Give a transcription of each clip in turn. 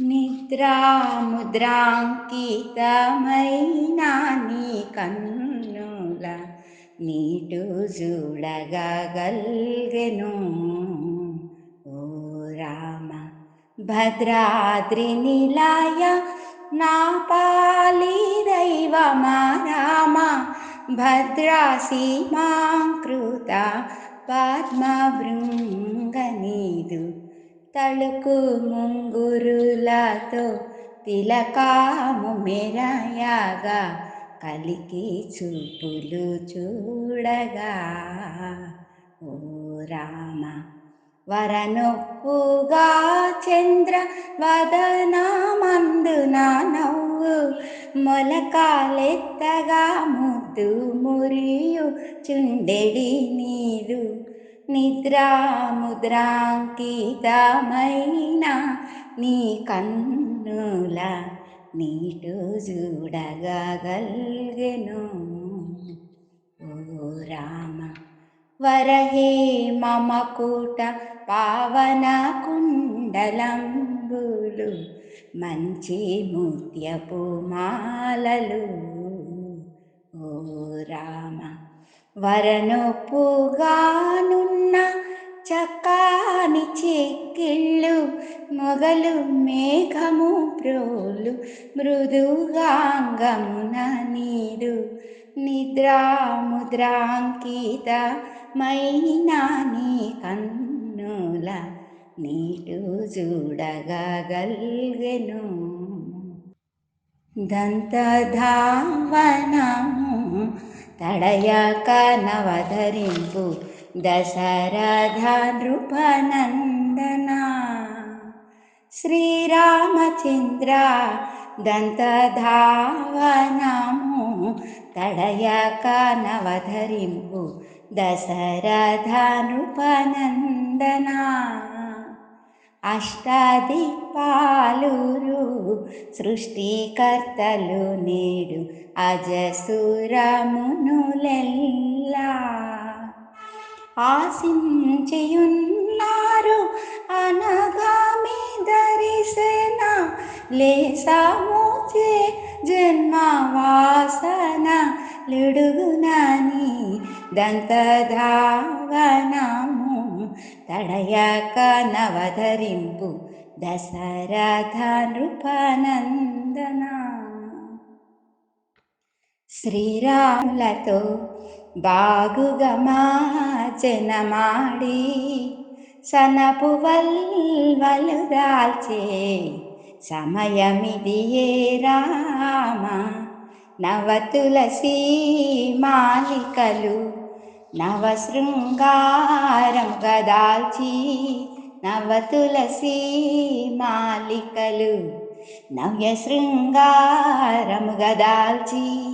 నిద్రాముద్రాంకితమైన నీ కన్నుల నీటు చూడగల్గెను ఓ రామ భద్రాద్రి నిలయ నా పాలి దైవమా రామ భద్రాసీమాంకృత పద్మభృంగనీదు తళుకు ముంగురులతో తిలకాము మెరయాగా కలికి చూపులు చూడగా. ఓ రామ వరనొప్పుగా చంద్ర వదనమందున నవ్వు మొలకాలెత్తగా ముద్దు మురియు చుండెడి నీరు. నిద్రాముద్రాంకితమైన నీ కన్నుల నీటు చూడగల్గెను ఓ రామ వరహే మమకుట పావన కుండలంబులు మంచి ముత్యపు మాలలు. ఓ రామ వరనొప్పుగానున్న చక్కాని చెక్కిళ్ళు మొగలు మేఘము ప్రోలు మృదుగాంగమున నీరు నిద్రాముద్రాంకిత మైనా నీ కన్నుల నీటు చూడగల్గెను దంతధావనము తడయక నవధరింపు దశరథ నృపనందన శ్రీరామచంద్ర దంతధావనము తడయక నవధరింపు దశరథ నృపనందన అష్టదిక్పాలురు సృష్టికర్తలు నేడు అజసురమునులెల్లా. ఆశించియున్నారు అనగామి దరిశన లేసామోచే జన్మ వాసన లుడుగునని దంతధావనము తడయక నవధరింపు దశరథ నృపనందన శ్రీరాములతో బాగుగమాచనమాడి సనపు వల్వలు దాల్చే సమయమిది ఏ రామ నవతులసీ మాలికలు నవ శృంగారం గదాల్చి నవ తులసి మాలికలు నవ్య శృంగారము గదాల్చి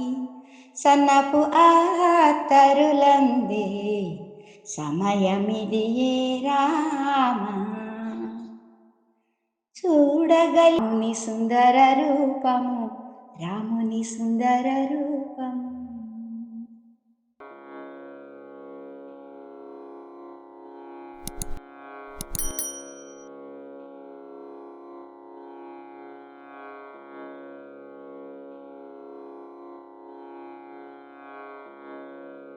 సన్నపు ఆతరులందే సమయమిది రామ? చూడగలుని సుందర రూపము రాముని సుందర రూపము.